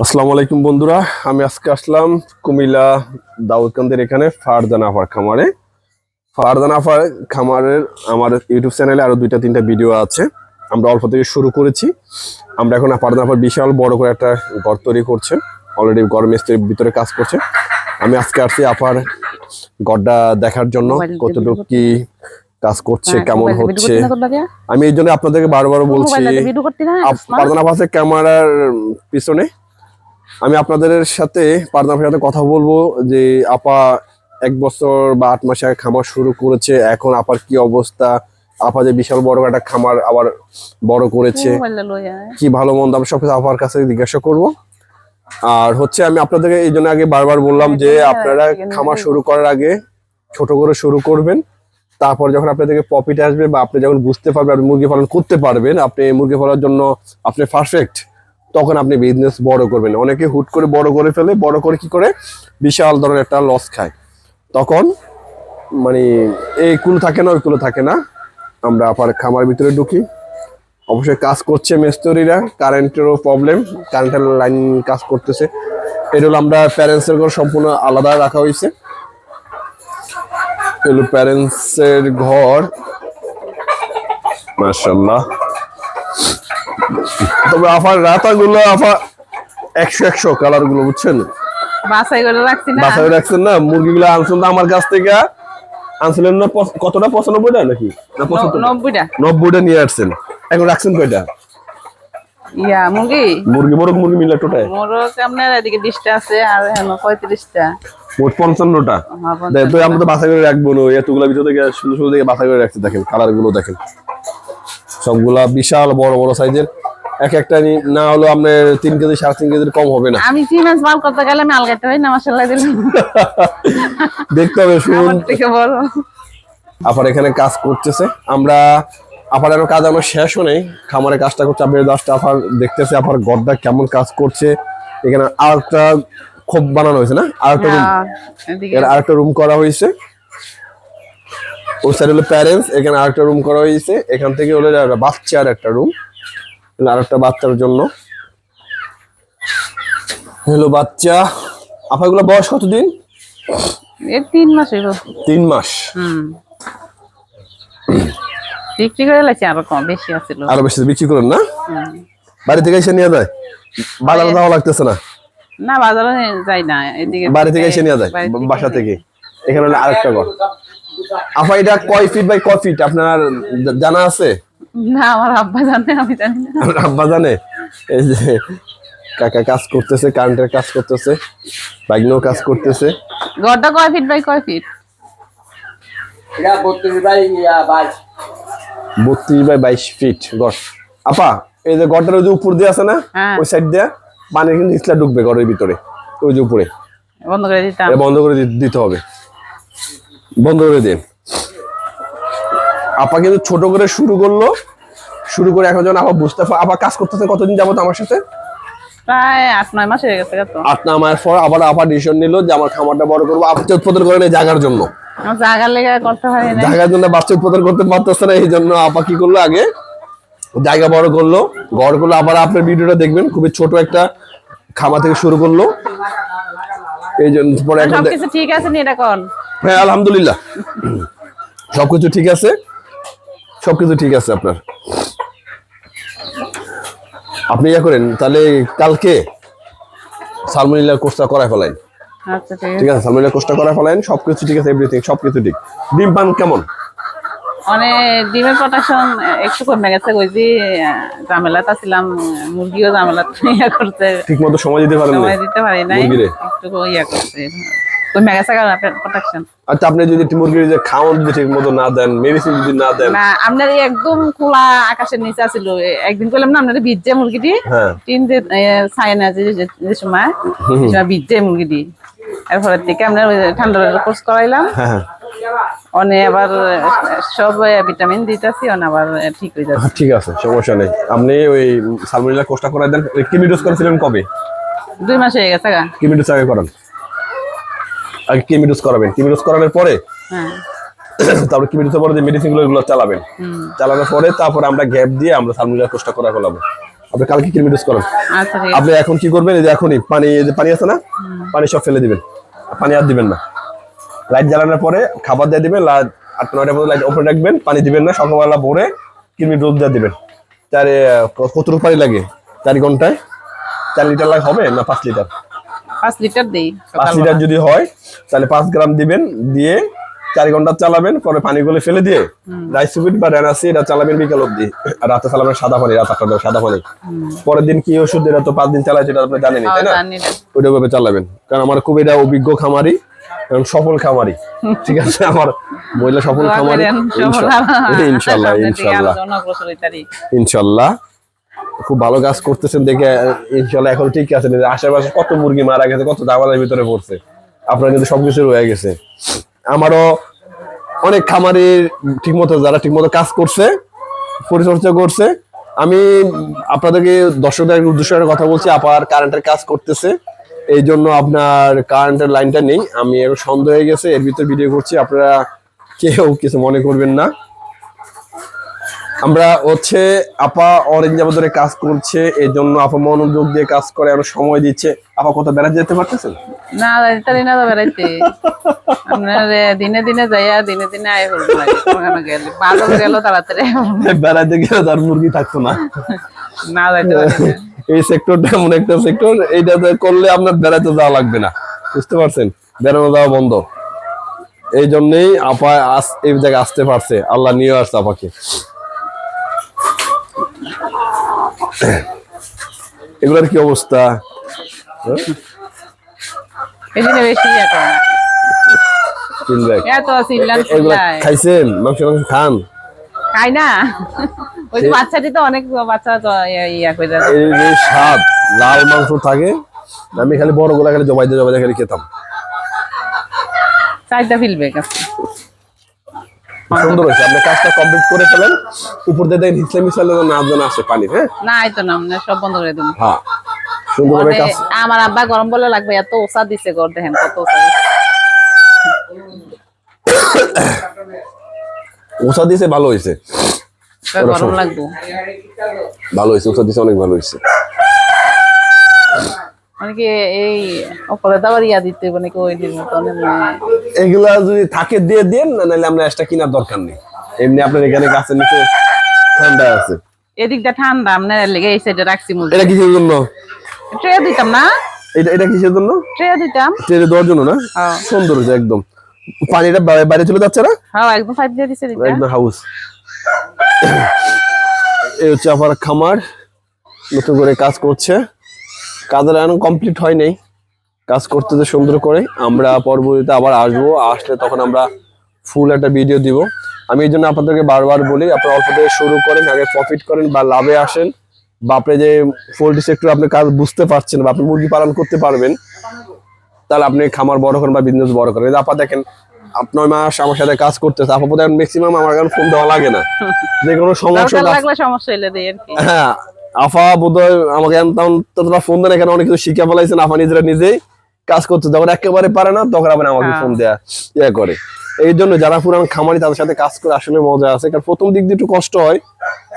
আসসালামু আলাইকুম বন্ধুরা আমি আজকে আসলাম কুমিল্লা দাউদকান্দের এখানে ফারদান আফার খামারে। ফারদান আফার খামারের আমার ইউটিউব চ্যানেলে আরও দুইটা তিনটা ভিডিও আছে আমরা অল্প থেকে শুরু করেছি। আমরা এখন ফারদান আফার বিশাল বড় করে একটা ঘর তৈরি করছে অলরেডি ঘর মিস্ত্রির ভিতরে কাজ করছে। আমি আজকে আসছি আপার ঘরটা দেখার জন্য কতটুকু কি কাজ করছে হ্যাঁ, কেমন হচ্ছে? আমি এই জন্য আপনাদেরকে বারবার বলছি? পারদানা পাশে ক্যামেরার পিছনে। আমি আপনাদের সাথে পারদানা সাথে কথা বলব যে আপা এক বছর বা আট মাসে আগে খামার শুরু করেছে এখন আপার কি অবস্থা? আপা যে বিশাল বড় একটা খামার আবার বড় করেছে। কি ভালো মন্দ? আমি সবকিছু আপার কাছে জিজ্ঞাসা করব। আর হচ্ছে আমি আপনাদেরকে এই জন্য আগে বারবার বললাম যে আপনারা খামার শুরু করার আগে ছোট করে শুরু করবেন। তারপর যখন আপনাদেরকে প্রফিট আসবে বা আপনি যখন বুঝতে পারবেন আপনি মুরগি পালন করতে পারবেন আপনি মুরগি পালনের জন্য আপনি পারফেক্ট তখন আপনি বিজনেস বড় করবেন। অনেকে হুট করে বড় করে ফেলে, বড় করে কি করে? বিশাল ধরনের একটা লস খায়। তখন মানে এই কুলো থাকে না, ওই কুলো থাকে না। আমরা আবার খামার ভিতরে ঢুকি। অবশ্যই কাজ করছে মিস্ত্রিরা কারেন্টেরও প্রবলেম কারেন্টের লাইন কাজ করতেছে। এটা হলো আমরা প্যারেন্টসের ঘর সম্পূর্ণ আলাদা রাখা হয়েছে। এলো প্যারেন্টসের ঘর। মাশাল্লাহ তবে আফার রাতাগুলো আফা একশো একশো কালারগুলো বুঝছেন? বাছাই করে রাখছি না? বাসায় রাখছেন না? মুরগিগুলো আনছেন তো আমার কাছ থেকে। আনছিলেন না কতটা? পঁচানব্বইটা নাকি? না নব্বইটা। নব্বইটা নিয়ে আসছেন। এখন রাখছেন কয়টা? ইয়া, মুরগি? মুরগি বড় মুরগি মিলে টোটায় মোরগ আপনার এদিকে 20টা আছে, আর এখানে 35টা। মোট দেখ, তো আমরা তো বাছাই করে রাখব না এতগুলা ভিতর থেকে সুন্দর সুন্দর থেকে করে রাখতে দেখেন কালারগুলো দেখেন। সবগুলা বিশাল বড় বড় সাইজের। এক একটা না হলো আপনার তিন কেজি সাড়ে তিন কেজির কম হবে না। আমি সিমেন্স মাল করতে গেলে আমি আলগাইতে হয় না মাসাল্লাহ দিলাম দেখতে হবে শুনুন। থেকে বড় আপার এখানে কাজ করতেছে। আমরা আপার এখনও কাজ আমার শেষও নেই। খামারে কাজটা করছে আপনি দশটা আপার দেখতেছে আপার গড্ডা কেমন কাজ করছে। এখানে আর একটা খোপ বানানো হয়েছে না? আর একটা রুম এর আরেকটা রুম করা হয়েছে। ওই সাইড হলো প্যারেন্টস এখানে আর একটা রুম করা হয়েছে। এখান থেকে হলো একটা বাচ্চার একটা রুম আরেকটা বাচ্চার জন্য। হলো বাচ্চা আপাগুলো বয়স কতদিন? এই তিন মাস হইব তিন মাস। হুম। বিক্রি করে লাগছে আরও কম বেশি আছিল আরও বেশি বিক্রি করেন না? বাড়ি থেকে এসে নিয়ে যায়? বাজারে যাওয়া লাগতেছে না? না বাজারে যাই না এদিকে বাড়ি থেকে এসে নিয়ে যায়? বাসা থেকে? এখানে আরেকটা ঘর। আপা এটা কয় ফিট বাই কয় ফিট আপনার জানা আছে? না আমার আব্বা জানে আমি জানি না। আব্বা জানে? এই যে কাকা কাজ করতেছে কারেন্টের কাজ করতেছে বাইকনেও কাজ করতেছে। ঘরটা কয় ফিট বাই কয় ফিট এটা বত্রিশ বাই ইয়া, বাইশ। বত্রিশ বাই বাইশ ফিট ঘর আপা এই যে ঘরটার ওই যে উপর দিয়ে আছে না? হ্যাঁ। ওই সাইড দিয়ে পানি কিন্তু ইসলা ঢুকবে ঘরের ভিতরে ওই যে উপরে। বন্ধ করে এটা বন্ধ করে দিতে হবে। বন্ধ করে দিন আপা কিন্তু ছোট করে শুরু করল। শুরু করে এখন যখন আপা বুঝতে পা- আপা কাজ করতেছে কতদিন যাবত আমার সাথে? প্রায় আট নয় মাস হয়ে গেছে তো। আট না মাস পর আবার আপা ডিসিশন নিল যে আমার খামারটা বড় করব। বাচ্চা উৎপাদন করেন এই জন্য। আমার লেগে করতে পারি না জায়গার জন্য বাচ্চা উৎপাদন করতে পারতেছে না এই জন্য আপা কি করল আগে? জায়গা বড় করল। ঘর করল। আবার আপনার ভিডিওটা দেখবেন খুবই ছোট একটা খামা থেকে শুরু করল। এই জন্য পরে এখন সবকিছু ঠিক আছে নি এটা কোন? হ্যাঁ আলহামদুলিল্লাহ। সবকিছু ঠিক আছে? সবকিছু ঠিক আছে আপনার। আপনি ইয়া করেন তাহলে কালকে সালমনিল্লাহ কোর্সটা করাই ফেলেন আচ্ছা ঠিক আছে। সালমোনিলা কোর্সটা করাই ফেলেন সবকিছু ঠিক আছে এভরিথিং সবকিছু ঠিক। ডিম পান কেমন? মানে ডিমের প্রোটেকশন একটু কমে গেছে যে ঝামেলাতে ছিলাম মুরগিও ঝামেলা ইয়া করতে ঠিক মতো সময় দিতে পারেন না সময় দিতে পারি নাই একটু ইয়া করছে। কমে গেছে কারণ প্রোটেকশন আচ্ছা আপনি যদি মুরগির যে খাওয়ান যদি ঠিক মতো না দেন মেডিসিন যদি না দেন? না আপনার একদম খোলা আকাশের নিচে ছিল একদিন করলাম না আপনার ভিজে মুরগিটি? হ্যাঁ। তিন যে সাইনা যে যে- সময় ভিজে মুরগিটি। এরপরের থেকে আমরা কোর্স করাইলাম। হ্যাঁ হ্যাঁ। অনে আবার সব ভিটামিন দিতেছি অনে আবার ঠিক হয়ে যাচ্ছে। ঠিক আছে সমস্যা নেই। আপনি ওই সালমনিল্লাহ কোর্সটা করাই দেন। কিমি ডোজ করেছিলেন কবে? দুই মাস হয়ে গেছে কিমি ডোজ আগে করান। আগে কিমি ডোজ করাবেন। কিমি ডোজ করানোর পরে হ্যাঁ। তারপরে কিমি ডোজের পরে যে মেডিসিনগুলো এগুলো চালাবেন। চালানোর পরে তারপরে আমরা গ্যাপ দিয়ে আমরা সালমনিল্লাহ কোর্সটা করা ফেলাবো আপনি কালকে কৃমি ডোজ করেন। আচ্ছা আপনি এখন কি করবেন? এই যে এখনই পানি এই যে পানি আছে না পানি সব ফেলে দিবেন। পানি আর দিবেন না। লাইট জ্বালানোর পরে খাবার দিয়ে দিবেন লাইট আট নয়টা পর্যন্ত লাইট ওপরে রাখবেন পানি দিবেন না সকালবেলা ভোরে কৃমি ডোজ দিয়ে দিবেন। চার কতটুকু পানি লাগে। চার ঘন্টায় চার লিটার লাগে হবে না পাঁচ লিটার পাঁচ লিটার দিই পাঁচ লিটার যদি হয় তাহলে পাঁচ গ্রাম দিবেন দিয়ে চার ঘণ্টা চালাবেন পরে পানিগুলো ফেলে দিয়ে রাইস সুপিট বা রেনাসি এটা চালাবেন বিকাল অব্দি আর রাতে চালাবেন সাদা পানি রাত আটটা সাদা পানি। পরের দিন কি ওষুধ এটা তো পাঁচ দিন চালায় সেটা আপনি জানেনই তাই না? ওইটা ভাবে চালাবেন। কারণ আমার খুব এটা অভিজ্ঞ খামারি এবং সফল খামারি। ঠিক আছে আমার মহিলা সফল খামারি ইনশাল্লাহ। ইনশাল্লাহ। ইনশাল্লাহ। খুব ভালো কাজ করতেছেন দেখে ইনশাল্লাহ এখন ঠিক আছে আশেপাশে কত মুরগি মারা গেছে কত দাবালের ভিতরে পড়ছে। আপনার কিন্তু সবকিছু রয়ে গেছে। আমারও অনেক খামারে ঠিকমতো, যারা ঠিকমতো কাজ করছে, পরিচর্যা করছে। আমি আপনাদেরকে, দর্শকদের উদ্দেশ্য কথা বলছি আপার কারেন্টের কাজ করতেছে। এই জন্য আপনার কারেন্টের লাইনটা নেই। আমি সন্দেহ হয়ে গেছে, এর ভিতরে ভিডিও করছি। আপনারা কেউ কিছু মনে করবেন না। আমরা হচ্ছে আপা অরেঞ্জ ধরে কাজ করছে এই জন্য আপা মনোযোগ দিয়ে কাজ করে আরও সময় দিচ্ছে। আপা কত বেড়াতে যেতে পারতেছেন? না যাইতারি না তো বেড়াইতে আপনার দিনে দিনে যাইয়া দিনে দিনে আয় লাগে ওখানে গেলে। বাজার গেল তাড়াতাড়ি। বেড়াতে গেলে তার মুরগি থাকতো না। না যাইতে এই সেক্টরটা এমন একটা সেক্টর এইটাতে করলে আপনার বেড়াতে যাওয়া লাগবে না। বুঝতে পারছেন? বেড়ানো যাওয়া বন্ধ। এই জন্যই আপা আস এই জায়গায় আসতে পারছে। আল্লাহ নিয়ে আসছে আপাকে এগুলোর কি অবস্থা হ্যাঁ? এই দিনে বেশি ইয়া করে না তিন ব্যাগ এত চিল্লান কি অবস্থা? খাইছেন? মাংস মাংস খান? খাই না। ওই বাচ্চাটি তো অনেক বাচ্চা ইয়া- করে এই স্বাদ লাল মাংস থাকে আমি খালি বড়গুলা খালি জমাই দিয়ে জমাই দিয়ে খালি খেতাম। চারটা ফিলবে কাছে। সুন্দর হয়েছে। আপনি কাজটা কমপ্লিট করে ফেলেন। উপর দিয়ে দেখেন ইসলামী সালে না যেন আসে পানি হ্যাঁ? না এই তো না সব বন্ধ করে দিন হ্যাঁ। সুন্দরভাবে কাজ আমার আব্বা গরম বলে লাগবে এত ওষা দিছে গর দেখেন কত ওষা দিছে। ভালো হয়েছে গরম লাগবো। ভালো হয়েছে ওষা দিয়েছে অনেক ভালো হয়েছে মানে কি এই অপরে দাবার ইয়া দিতে মানে কি ওই দিন মতন? মানে এগুলা যদি থাকে দিয়ে দেন না নাহলে আমরা এক্সট্রা কেনার দরকার নেই। এমনি আপনার এখানে গাছের নিচে ঠান্ডা আছে। এদিকটা ঠান্ডা আপনার লেগে এই সাইডে রাখছি এটা কিসের জন্য? ট্রে দিতাম না। এটা এটা কিসের জন্য? ট্রে দিতাম। ট্রেনে দেওয়ার জন্য না? হ্যাঁ। সুন্দর হয়েছে একদম। পানিটা বাইরে চলে যাচ্ছে না? হ্যাঁ একদম ফাইভ দিয়ে দিছে একদম হাউস এই হচ্ছে আমার খামার। নতুন করে কাজ করছে। কাজের এখন কমপ্লিট হয় নাই। কাজ করতেছে সুন্দর করে আমরা পরবর্তীতে আবার আসব আসলে তখন আমরা ফুল একটা ভিডিও দিব। আমি এই জন্য আপনাদেরকে বারবার বলি আপনারা অল্প থেকে শুরু করেন আগে প্রফিট করেন বা লাভে আসেন। বা আপনি যে পোল্ট্রি সেক্টর আপনি কাজ বুঝতে পারছেন বা আপনি মুরগি পালন করতে পারবেন তাহলে আপনি খামার বড় করেন বা বিজনেস বড় করেন। আপা দেখেন আট নয় মাস আমার সাথে কাজ করতেছে এখন ম্যাক্সিমাম আমার এখন ফোন দেওয়া লাগে না। যে কোনো সমস্যা লাগলে সমস্যা হইলে দেই আর কি। হ্যাঁ আফা বোধহয় আমাকে ততটা ফোন দেন এখানে অনেক কিছু শিখে ফেলাইছেন আফা নিজেরা নিজেই। কাজ করতে যখন একেবারে পারে না তখন আবার আমাকে হ্যাঁ। ফোন দেয়া ইয়ে করে। এই জন্য যারা পুরান খামারি তাদের সাথে কাজ করে আসলে মজা আছে। কারণ প্রথম দিক দিয়ে একটু কষ্ট হয়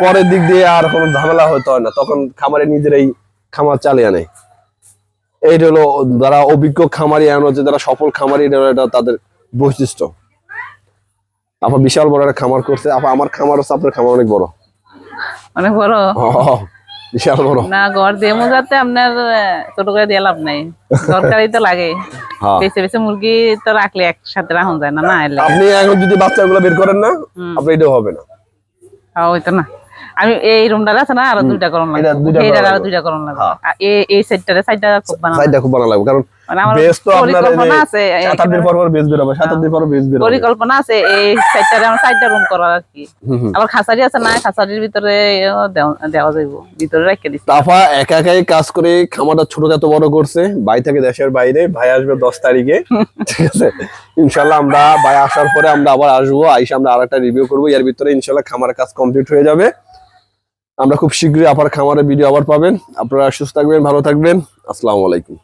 পরের দিক দিয়ে আর কোনো ঝামেলা হতে হয় না। তখন খামারে নিজেরাই খামার চালিয়ে নেয়। এইটা হলো যারা অভিজ্ঞ খামারি এমন হচ্ছে যারা সফল খামারি এটা তাদের বৈশিষ্ট্য। আপা বিশাল বড় একটা খামার করছে। আপা আমার খামার হচ্ছে আপনার খামার অনেক বড়। অনেক বড়? বিশাল বড়। না ঘর দিয়ে যাতে আপনার ছোট করে দিয়ে লাভ নাই। দরকারই তো লাগে। হ্যাঁ। বেছে বেছে মুরগি তো রাখলে একসাথে রাখুন যায় না না আপনি এখন যদি বাচ্চাগুলো বের করেন না আপনি এটাও হবে না। হ্যাঁ ওই তো না। আমি এই রুমটা আছে না আরও দুইটা করণ লাগবে। দুইটা এইটার করা আরও লাগবে। দুইটা করণ লাগবে। হ্যাঁ। এই- এই সাইডটারে সাইডটা খুব বানানো সাইডটা খুব ভালো লাগবে কারণ মানে আমার বেশ তো আপনার পরিকল্পনা আছে যে সাত দিন পর পর বেশ বেরোবে সাত দিন পর বেশ বেরোবে। পরিকল্পনা আছে এই সাইডটারে আমার সাইডটা রুম করার আর কি। আবার খাসারি আছে না খাসারির ভিতরে দেওয়া- যাইব। ভিতরে দিচ্ছি তাফা একা একাই কাজ করে খামারটা ছোট বড় করছে ভাই থেকে দেশের বাইরে ভাই আসবে দশ তারিখে। ঠিক আছে? ইনশাল্লাহ আমরা ভাই আসার পরে আমরা আবার আসব আইসে আমরা আর একটা রিভিউ করব এর ভিতরে ইনশাল্লাহ খামার কাজ কমপ্লিট হয়ে যাবে। আমরা খুব শীঘ্রই আবার খামারে ভিডিও আবার পাবেন। আপনারা সুস্থ থাকবেন, ভালো থাকবেন। আসসালামু আলাইকুম।